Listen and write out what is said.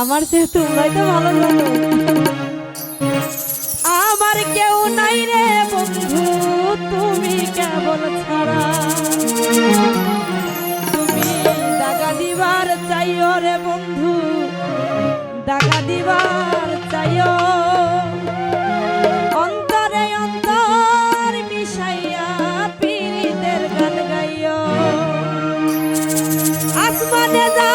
আমার সে তোমরাই তো ভালো জানো। আমার কেউ নাই রে বন্ধু তুমি কেবল ছাড়া। চাইও রে বন্ধু ডাকা দিবার চাইও। অন্তরে অন্তর মিশাইয়া পীড়িতের গান গাইও। আসমানে যা